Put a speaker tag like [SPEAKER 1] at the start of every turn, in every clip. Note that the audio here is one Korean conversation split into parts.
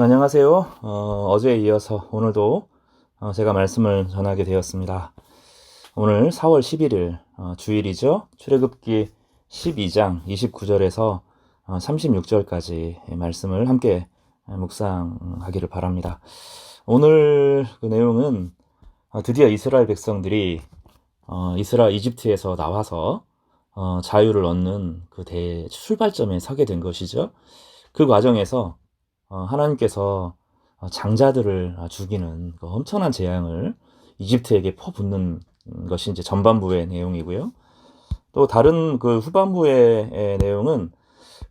[SPEAKER 1] 안녕하세요. 어, 제에 이어서 오늘도 어, 제가 말씀을 전하게 되었습니다. 오늘 4월 11일 어, 주일이죠. 출애굽기 12장 29절에서 36절까지 말씀을 함께 묵상하기를 바랍니다. 오늘 그 내용은 어, 드디어 이스라엘 백성들이 어, 이스라엘 이집트에서 나와서 어, 자유를 얻는 그 대 출발점에 서게 된 것이죠. 그 과정에서 어, 하나님께서 어, 장자들을 죽이는 그 엄청난 재앙을 이집트에게 퍼붓는 것이 이제 전반부의 내용이고요. 또 다른 그 후반부의 내용은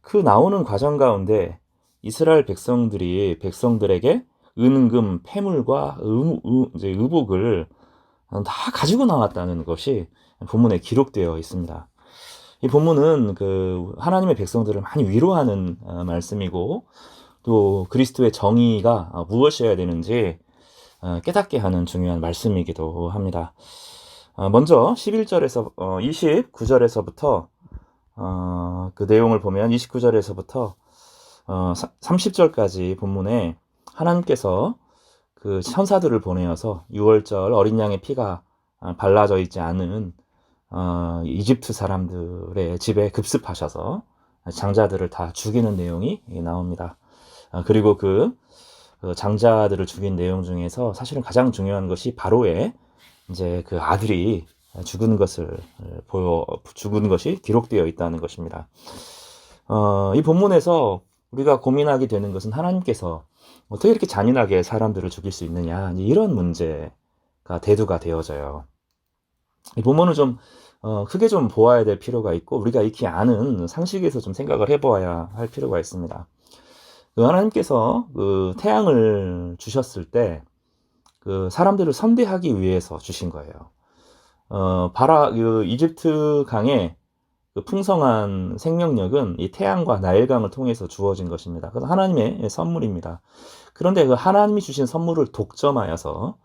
[SPEAKER 1] 그 나오는 과정 가운데 이스라엘 백성들이 백성들에게 은금, 폐물과 의, 의, 의복을 다 가지고 나왔다는 것이 본문에 기록되어 있습니다. 이 본문은 그 하나님의 백성들을 많이 위로하는 어, 말씀이고 또 그리스도의 정의가 어, 무엇이어야 되는지 어, 깨닫게 하는 중요한 말씀이기도 합니다. 먼저 11절에서 29절에서부터 그 내용을 보면 29절에서부터 30절까지 본문에 하나님께서 그 천사들을 보내어서 6월절 어린 양의 피가 발라져 있지 않은 어, 이집트 사람들의 집에 급습하셔서 장자들을 다 죽이는 내용이 나옵니다. 어, 그리고 그, 그 장자들을 죽인 내용 중에서 사실은 가장 중요한 것이 바로의 이제 그 아들이 죽은 것을 보여 죽은 것이 기록되어 있다는 것입니다. 어, 이 본문에서 우리가 고민하게 되는 것은 하나님께서 어떻게 이렇게 잔인하게 사람들을 죽일 수 있느냐 이런 문제가 대두가 되어져요. 이 본문을 좀 어, 크게 좀 보아야 될 필요가 있고 우리가 익히 아는 상식에서 좀 생각을 해보아야 할 필요가 있습니다. 그 하나님께서 그 태양을 주셨을 때 그 사람들을 선대하기 위해서 주신 거예요. 어, 바라 그 이집트 강의 그 풍성한 생명력은 이 태양과 나일강을 통해서 주어진 것입니다. 그래서 하나님의 선물입니다. 그런데 그 하나님이 주신 선물을 독점하여서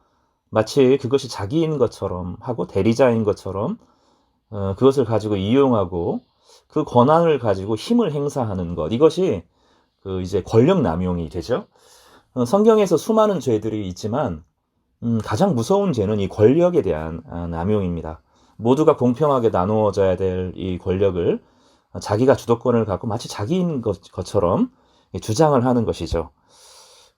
[SPEAKER 1] 마치 그것이 자기인 것처럼 하고 대리자인 것처럼 어, 그것을 가지고 이용하고 그 권한을 가지고 힘을 행사하는 것 이것이 그 이제 권력 남용이 되죠. 어, 성경에서 수많은 죄들이 있지만 음, 가장 무서운 죄는 이 권력에 대한 아, 남용입니다. 모두가 공평하게 나누어져야 될 이 권력을 자기가 주도권을 갖고 마치 자기인 것, 것처럼 주장을 하는 것이죠.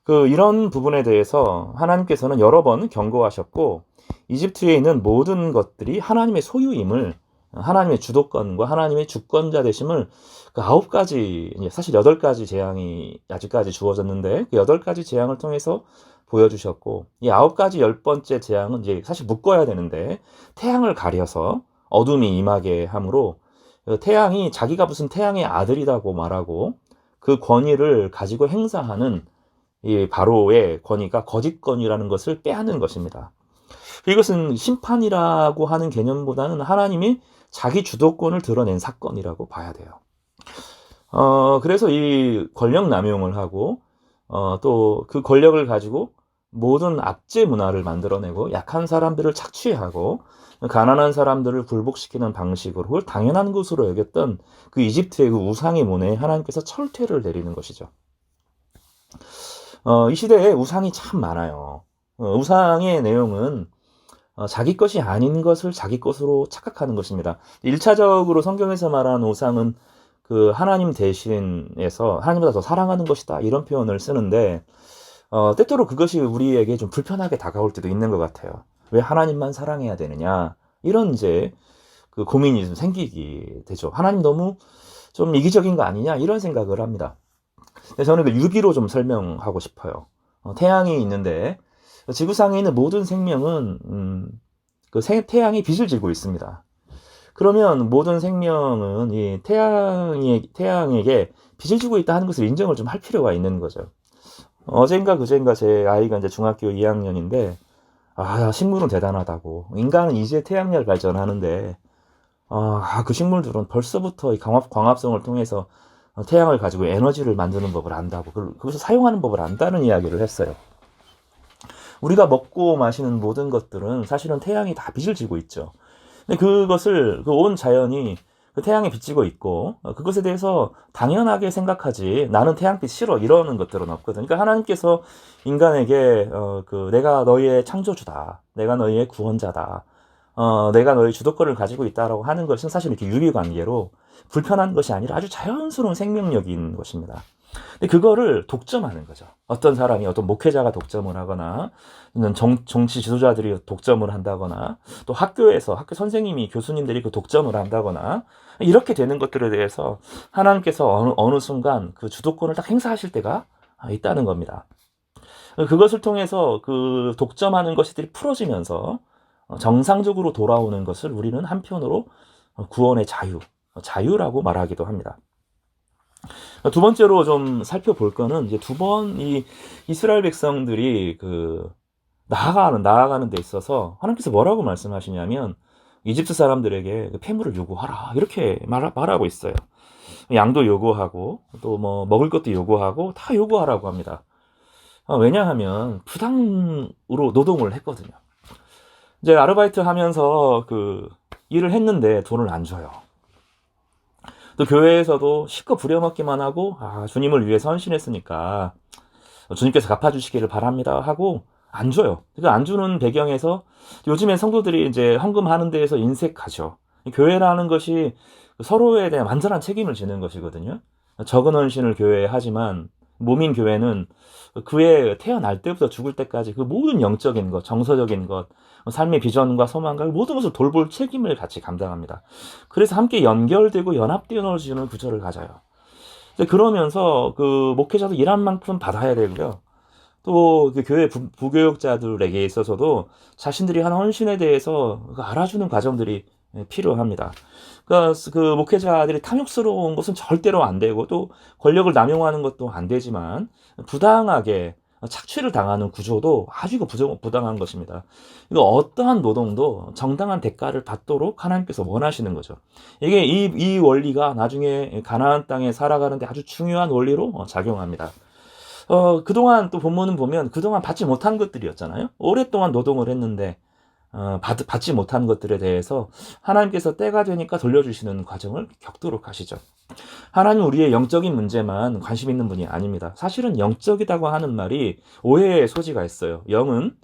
[SPEAKER 1] 그 이런 부분에 대해서 하나님께서는 여러 번 경고하셨고 이집트에 있는 모든 것들이 하나님의 소유임을 하나님의 주도권과 하나님의 주권자 되심을 그 아홉 가지 사실 여덟 가지 재앙이 아직까지 주어졌는데 그 여덟 가지 재앙을 통해서 보여주셨고 이 아홉 가지 열 번째 재앙은 이제 사실 묶어야 되는데 태양을 가려서 어둠이 임하게 함으로 그 태양이 자기가 무슨 태양의 아들이라고 말하고 그 권위를 가지고 행사하는 이 바로의 권위가 거짓 권위라는 것을 빼앗는 것입니다. 이것은 심판이라고 하는 개념보다는 하나님이 자기 주도권을 드러낸 사건이라고 봐야 돼요. 어, 그래서 이 권력 남용을 하고, 어, 또 그 권력을 가지고 모든 압제 문화를 만들어내고 약한 사람들을 착취하고 가난한 사람들을 굴복시키는 방식으로 그걸 당연한 것으로 여겼던 그 이집트의 그 우상의 문에 하나님께서 철퇴를 내리는 것이죠. 어, 이 시대에 우상이 참 많아요. 어, 우상의 내용은 어, 자기 것이 아닌 것을 자기 것으로 착각하는 것입니다. 1차적으로 성경에서 말하는 우상은 그 하나님 대신에서 하나님보다 더 사랑하는 것이다 이런 표현을 쓰는데 어, 때때로 그것이 우리에게 좀 불편하게 다가올 때도 있는 것 같아요. 왜 하나님만 사랑해야 되느냐 이런 이제 그 고민이 좀 생기게 되죠. 하나님 너무 좀 이기적인 거 아니냐 이런 생각을 합니다. 저는 그 유기로 좀 설명하고 싶어요. 어, 태양이 있는데 지구상에 있는 모든 생명은 음, 그 태양이 빛을 지고 있습니다. 그러면 모든 생명은 이 태양이 태양에게 빛을 주고 있다 하는 것을 인정을 좀 할 필요가 있는 거죠. 어젠가 그젠가 제 아이가 이제 중학교 2학년인데 아 식물은 대단하다고 인간은 이제 태양열 발전하는데 아 그 식물들은 벌써부터 이 광합 광합성을 통해서 태양을 가지고 에너지를 만드는 법을 안다고 그것을 사용하는 법을 안다는 이야기를 했어요. 우리가 먹고 마시는 모든 것들은 사실은 태양이 다 빛을 지고 있죠. 근데 그것을 그 온 자연이 그 태양에 비치고 있고 어, 그것에 대해서 당연하게 생각하지 나는 태양빛 싫어 이러는 것들은 없거든. 그러니까 하나님께서 인간에게 어, 그 내가 너희의 창조주다, 내가 너희의 구원자다, 어, 내가 너희 주도권을 가지고 있다라고 하는 것은 사실 이렇게 유리 관계로 불편한 것이 아니라 아주 자연스러운 생명력인 것입니다. 근데 그거를 독점하는 거죠. 어떤 사람이 어떤 목회자가 독점을 하거나 정, 정치 지도자들이 독점을 한다거나 또 학교에서 학교 선생님이 교수님들이 그 독점을 한다거나 이렇게 되는 것들에 대해서 하나님께서 어느, 어느 순간 그 주도권을 딱 행사하실 때가 있다는 겁니다. 그것을 통해서 그 독점하는 것들이 풀어지면서 정상적으로 돌아오는 것을 우리는 한편으로 구원의 자유, 자유라고 말하기도 합니다. 두 번째로 좀 살펴볼 거는 이제 두 번 이 이스라엘 백성들이 그 나아가는 나아가는 데 있어서 하나님께서 뭐라고 말씀하시냐면 이집트 사람들에게 그 폐물을 요구하라 이렇게 말, 말하고 있어요. 양도 요구하고 또 뭐 먹을 것도 요구하고 다 요구하라고 합니다. 어, 왜냐하면 부당으로 노동을 했거든요. 이제 아르바이트 하면서 그 일을 했는데 돈을 안 줘요. 또 교회에서도 실컷 부려먹기만 하고 아 주님을 위해 헌신했으니까 주님께서 갚아주시기를 바랍니다 하고 안 줘요. 그러니까 안 주는 배경에서 요즘엔 성도들이 이제 헌금하는 데에서 인색하죠. 교회라는 것이 서로에 대한 완전한 책임을 지는 것이거든요. 적은 헌신을 교회에 하지만 몸인 교회는 그의 태어날 때부터 죽을 때까지 그 모든 영적인 것, 정서적인 것, 삶의 비전과 소망과 모든 것을 돌볼 책임을 같이 감당합니다. 그래서 함께 연결되고 연합되어지는 구조를 가져요. 그러면서 그 목회자도 일한 만큼 받아야 되고요. 또 그 교회 부, 부교육자들에게 있어서도 자신들이 한 헌신에 대해서 그 알아주는 과정들이 필요합니다. 그러니까 그 목회자들이 탐욕스러운 것은 절대로 안 되고 또 권력을 남용하는 것도 안 되지만 부당하게 착취를 당하는 구조도 아주 부당한 것입니다. 이거 어떠한 노동도 정당한 대가를 받도록 하나님께서 원하시는 거죠. 이게 이, 이 원리가 나중에 가나안 땅에 살아가는데 아주 중요한 원리로 작용합니다. 어, 그동안 또 본문은 보면 그동안 받지 못한 것들이었잖아요. 오랫동안 노동을 했는데 어, 받, 받지 못한 것들에 대해서 하나님께서 때가 되니까 돌려주시는 과정을 겪도록 하시죠. 하나님 우리의 영적인 문제만 관심 있는 분이 아닙니다. 사실은 영적이라고 하는 말이 오해의 소지가 있어요. 영은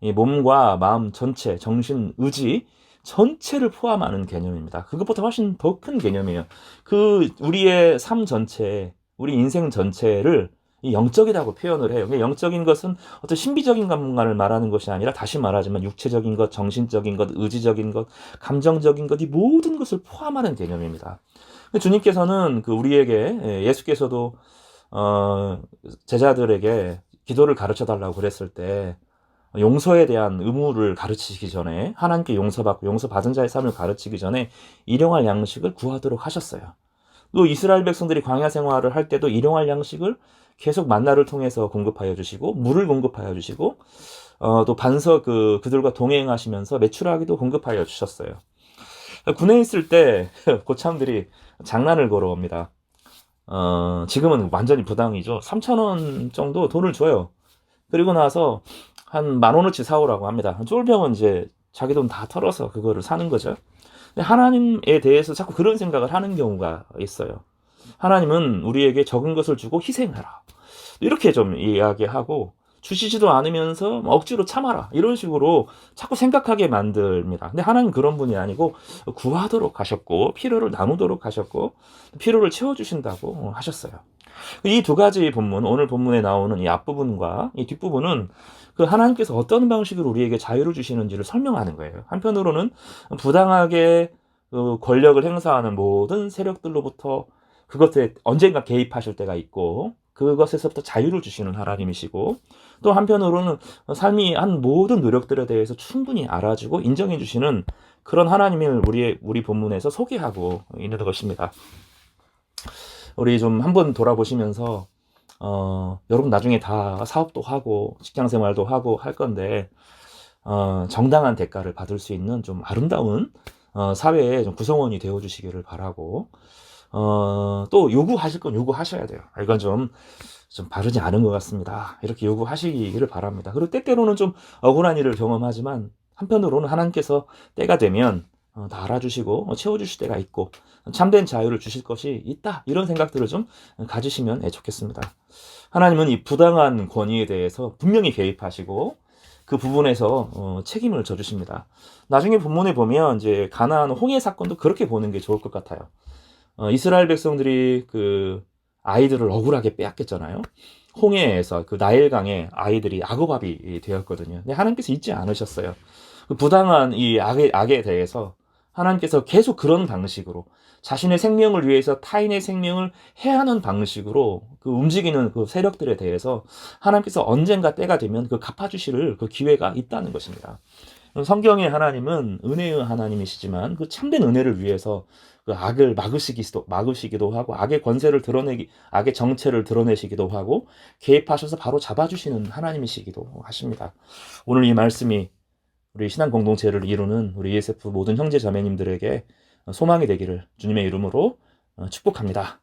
[SPEAKER 1] 이 몸과 마음 전체, 정신, 의지 전체를 포함하는 개념입니다. 그것보다 훨씬 더 큰 개념이에요. 그 우리의 삶 전체, 우리 인생 전체를 이 영적이라고 표현을 해요. 영적인 것은 어떤 신비적인 것만을 말하는 것이 아니라 다시 말하지만 육체적인 것, 정신적인 것, 의지적인 것, 감정적인 것, 이 모든 것을 포함하는 개념입니다. 주님께서는 그 우리에게 예, 예수께서도 어, 제자들에게 기도를 가르쳐 달라고 그랬을 때 용서에 대한 의무를 가르치기 전에 하나님께 용서받고 용서받은 자의 삶을 가르치기 전에 일용할 양식을 구하도록 하셨어요. 또 이스라엘 백성들이 광야 생활을 할 때도 일용할 양식을 계속 만나를 통해서 공급하여 주시고 물을 공급하여 주시고 어, 또 반석 그 그들과 동행하시면서 매출하기도 공급하여 주셨어요. 군에 있을 때 고참들이 장난을 걸어옵니다. 어, 지금은 완전히 부당이죠. 3천원 정도 돈을 줘요. 그리고 나서 한 만 원어치 사오라고 합니다. 쫄병은 이제 자기 돈 다 털어서 그거를 사는 거죠. 하나님에 대해서 자꾸 그런 생각을 하는 경우가 있어요. 하나님은 우리에게 적은 것을 주고 희생하라. 이렇게 좀 이야기하고 주시지도 않으면서 억지로 참아라. 이런 식으로 자꾸 생각하게 만듭니다. 근데 하나님 그런 분이 아니고 구하도록 하셨고 필요를 나누도록 하셨고 필요를 채워주신다고 하셨어요. 이 두 가지 본문, 오늘 본문에 나오는 이 앞부분과 이 뒷부분은 그 하나님께서 어떤 방식으로 우리에게 자유를 주시는지를 설명하는 거예요. 한편으로는 부당하게 그 권력을 행사하는 모든 세력들로부터 그것에 언젠가 개입하실 때가 있고 그것에서부터 자유를 주시는 하나님이시고 또 한편으로는 삶이 한 모든 노력들에 대해서 충분히 알아주고 인정해 주시는 그런 하나님을 우리 우리 본문에서 소개하고 있는 것입니다. 우리 좀 한번 돌아보시면서 어, 여러분 나중에 다 사업도 하고 직장 생활도 하고 할 건데 어, 정당한 대가를 받을 수 있는 좀 아름다운 어, 사회의 좀 구성원이 되어 주시기를 바라고 어, 또 요구하실 건 요구하셔야 돼요. 아, 이건 좀, 좀 바르지 않은 것 같습니다. 이렇게 요구하시기를 바랍니다. 그리고 때때로는 좀 억울한 일을 경험하지만 한편으로는 하나님께서 때가 되면 어, 다 알아주시고 어, 채워주실 때가 있고 참된 자유를 주실 것이 있다 이런 생각들을 좀 가지시면 예, 좋겠습니다. 하나님은 이 부당한 권위에 대해서 분명히 개입하시고 그 부분에서 어, 책임을 져주십니다. 나중에 본문에 보면 이제 가나안 홍해 사건도 그렇게 보는 게 좋을 것 같아요. 어, 이스라엘 백성들이 그 아이들을 억울하게 빼앗겼잖아요. 홍해에서 그 나일강에 아이들이 악어밥이 되었거든요. 근데 하나님께서 잊지 않으셨어요. 그 부당한 이 악에, 악에 대해서 하나님께서 계속 그런 방식으로 자신의 생명을 위해서 타인의 생명을 해하는 방식으로 그 움직이는 그 세력들에 대해서 하나님께서 언젠가 때가 되면 그 갚아주실 그 기회가 있다는 것입니다. 성경의 하나님은 은혜의 하나님이시지만 그 참된 은혜를 위해서 그 악을 막으시기도, 막으시기도 하고 악의 권세를 드러내기, 악의 정체를 드러내시기도 하고 개입하셔서 바로 잡아주시는 하나님이시기도 하십니다. 오늘 이 말씀이 우리 신앙 공동체를 이루는 우리 ESF 모든 형제 자매님들에게 소망이 되기를 주님의 이름으로 축복합니다.